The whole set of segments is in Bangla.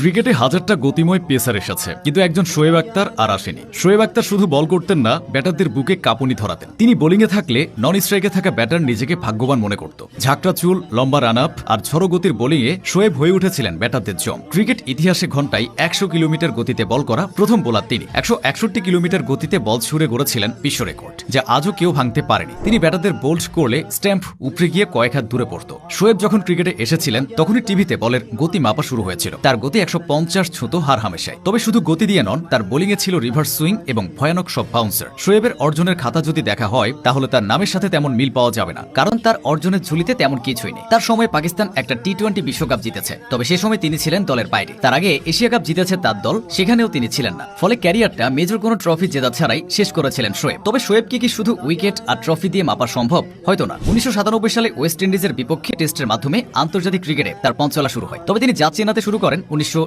ক্রিকেটে হাজারটা গতিময় পেসার এসেছে, কিন্তু একজন শোয়েব আক্তার আর আসেনি। শোয়েব আক্তার শুধু বল করতেন না, ব্যাটারদের বুকে কাঁপুনি ধরাতেন। তিনি বোলিংয়ে থাকলে নন স্ট্রাইকে থাকা ব্যাটার নিজেকে ভাগ্যবান মনে করত। ঝাঁকড়া চুল, লম্বা রান আপ আর ঝড়ো গতির বোলিংয়ে শোয়েব হয়ে উঠেছিলেন ব্যাটারদের জম। ক্রিকেট ইতিহাসে ঘন্টায় একশো কিলোমিটার গতিতে বল করা প্রথম বোলার তিনি। একশো একষট্টি কিলোমিটার গতিতে বল ছুড়ে গড়েছিলেন বিশ্ব রেকর্ড, যা আজও কেউ ভাঙতে পারেনি। তিনি ব্যাটারদের বোল্ড করলে স্ট্যাম্প উপরে গিয়ে কয়েক হাত দূরে পড়ত। শোয়েব যখন ক্রিকেটে এসেছিলেন, তখনই টিভিতে বলের গতি মাপা শুরু হয়েছিল। তার গতি একশো পঞ্চাশ ছুতো হার হামেশায় তবে শুধু গতি দিয়ে নন, তার বোলিংয়ে ছিল রিভার্স সুইং এবং ভয়ানক সব বাউন্সার। শোয়েবের অর্জনের খাতা যদি দেখা হয়, তাহলে তার নামের সাথে তেমন মিল পাওয়া যাবে না, কারণ তার অর্জনের ঝুলিতে তেমন কিছুই নেই। তার সময় পাকিস্তান একটা টি টোয়েন্টি বিশ্বকাপ জিতেছে, তবে সে সময় তিনি ছিলেন দলের বাইরে। তার আগে এশিয়া কাপ জিতেছে তার দল, সেখানেও তিনি ছিলেন না। ফলে ক্যারিয়ারটা মেজর কোনো ট্রফি জেতা ছাড়াই শেষ করেছিলেন শোয়েব তবে শোয়েবকে কি শুধু উইকেট আর ট্রফি দিয়ে মাপা সম্ভব? হয়তো না। উনিশশো সাতানব্বই সালে ওয়েস্ট ইন্ডিজের বিপক্ষে টেস্টের মাধ্যমে আন্তর্জাতিক ক্রিকেটে তার পঞ্চলা শুরু হয়। তবে তিনি জাত চেনাতে শুরু করেন উনিশশো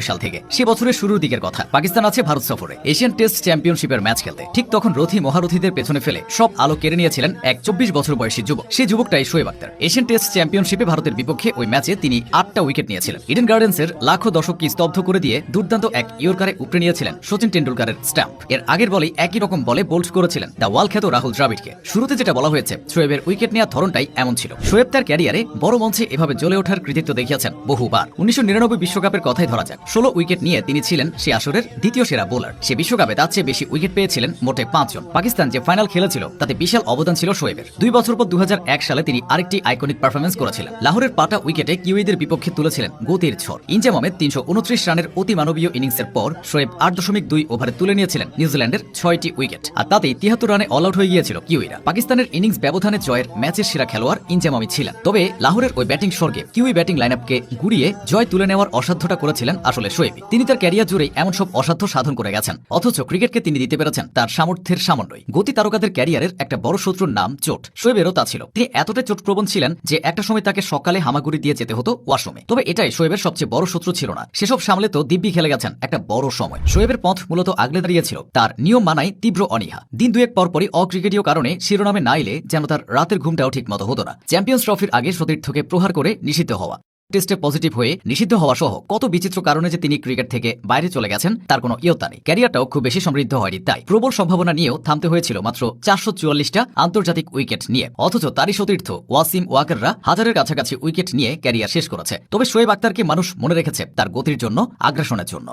সাল থেকে। সে বছরের শুরুর দিকের কথা। পাকিস্তান আছে ভারত সফরে। এশিয়ান টেস্ট চ্যাম্পিয়নশিপের ম্যাচ খেলতে। ঠিক তখন রথি মহারথীদের পেছনে ফেলে সব আলো কেড়ে নিয়েছিলেন এক চব্বিশ বছর বয়সী যুবক। সেই যুবকটাই শোয়েব আক্তার। এশিয়ান টেস্ট চ্যাম্পিয়নশিপে ভারতের বিপক্ষে ওই ম্যাচে তিনি আটটা উইকেট নিয়েছিলেন। ইডেন গার্ডেন্সের লাখো দর্শককে স্তব্ধ করে দিয়ে দুর্দান্ত এক ইয়র্কারে উপড়ে নিয়েছিলেন সচিন টেন্ডুলকারের স্ট্যাম্প এর আগের বলেই একই রকম বলে বোল্ড করেছিলেন দ্য ওয়াল খ্যাত রাহুল দ্রাবিড়কে। শুরুতে যেটা বলা হয়েছে, শোয়েবের উইকেট নেওয়ার ধরনটাই এমন ছিল। শোয়েব তার ক্যারিয়ারে বড় মঞ্চে এভাবে জ্বলে ওঠার কৃতিত্ব দেখিয়েছেন বহুবার। উনিশশো বিশ্বকাপের কথাই ধরা যাক। ষোলো উইকেট নিয়ে তিনি ছিলেন সে আসরের দ্বিতীয় সেরা বোলার। সে বিশ্বকাপে তার চেয়ে বেশি উইকেট পেয়েছিলেন মোটে পাঁচজন। পাকিস্তান যে ফাইনাল খেলেছিল, তাতে বিশাল অবদান ছিল শোয়েবের। দুই বছর পর দু হাজার এক সালে তিনি আরেকটি আইকনিক পারফরমেন্স করেছিলেন। লাহোরের পাটা উইকেটে কিউইদের বিপক্ষে তুলেছিলেন গতির ঝড়। ইনজাম আহমেদ তিনশো উনত্রিশ রানের অতি মানবীয় ইনিংসের পর শোয়েব আট দশমিক দুই ওভারে তুলে নিয়েছিলেন নিউজিল্যান্ডের ছয়টি উইকেট। আর তাতেই তিয়াত্তর রানে অল আউট হয়ে গিয়েছিল কিউইরা। পাকিস্তানের ইনিংস ব্যবধানে জয়ের ম্যাচের সেরা খেলোয়াড় ইনজাম আহমেদ ছিলেন। তবে লাহোরের ওই ব্যাটিং স্বর্গে কিউই ব্যাটিং লাইন আপকে গুড়িয়ে জয় তুলে নেওয়ার অসাধ্যটা করেছিলেন আসলে শোয়েবই তিনি তার ক্যারিয়ার জুড়ে এমন সব অসাধ্য সাধন করে গেছেন। অথচ ক্রিকেটকে তিনি দিতে পেরেছেন তার সামর্থ্যের সামান্যই। গতি তারকাদের ক্যারিয়ারের একটা বড় শত্রুর নাম চোট। শোয়েবেরও তা ছিল। তিনি এতটাই চোটপ্রবণ ছিলেন যে একটা সময় তাকে সকালে হামাগুড়ি দিয়ে যেতে হতো ওয়াশরুমে। তবে এটাই শোয়েবের সবচেয়ে বড় শত্রু ছিল না। সেসব সামলে তো দিব্যি খেলে গেছেন একটা বড় সময়। শোয়েবের পথ মূলত আগলে দাঁড়িয়েছিল। তার নিয়ম মানায় তীব্র অনীহা। দিন দুয়েক পরপরই অক্রিকেটীয় কারণে শিরোনামে না এলে যেন তার রাতের ঘুমটাও ঠিক মতো হতো না। চ্যাম্পিয়ন্স ট্রফির আগে সতীর্থকে প্রহার করে নিষিদ্ধ হওয়া। টেস্টে পজিটিভ হয়ে নিষিদ্ধ হওয়া সহ কত বিচিত্র কারণে যে তিনি ক্রিকেট থেকে বাইরে চলে গেছেন, তার কোনো ইয়ত্তা নেই। ক্যারিয়ারটাও খুব বেশি সমৃদ্ধ হয়নি, তাই প্রবল সম্ভাবনা নিয়েও থামতে হয়েছিল মাত্র চারশো চুয়াল্লিশটা আন্তর্জাতিক উইকেট নিয়ে। অথচ তারই সতীর্থ ওয়াসিম ওয়াকাররা হাজারের কাছাকাছি উইকেট নিয়ে ক্যারিয়ার শেষ করেছে। তবে শোয়েব আক্তারকে মানুষ মনে রেখেছে তার গতির জন্য, আগ্রাসনের জন্য।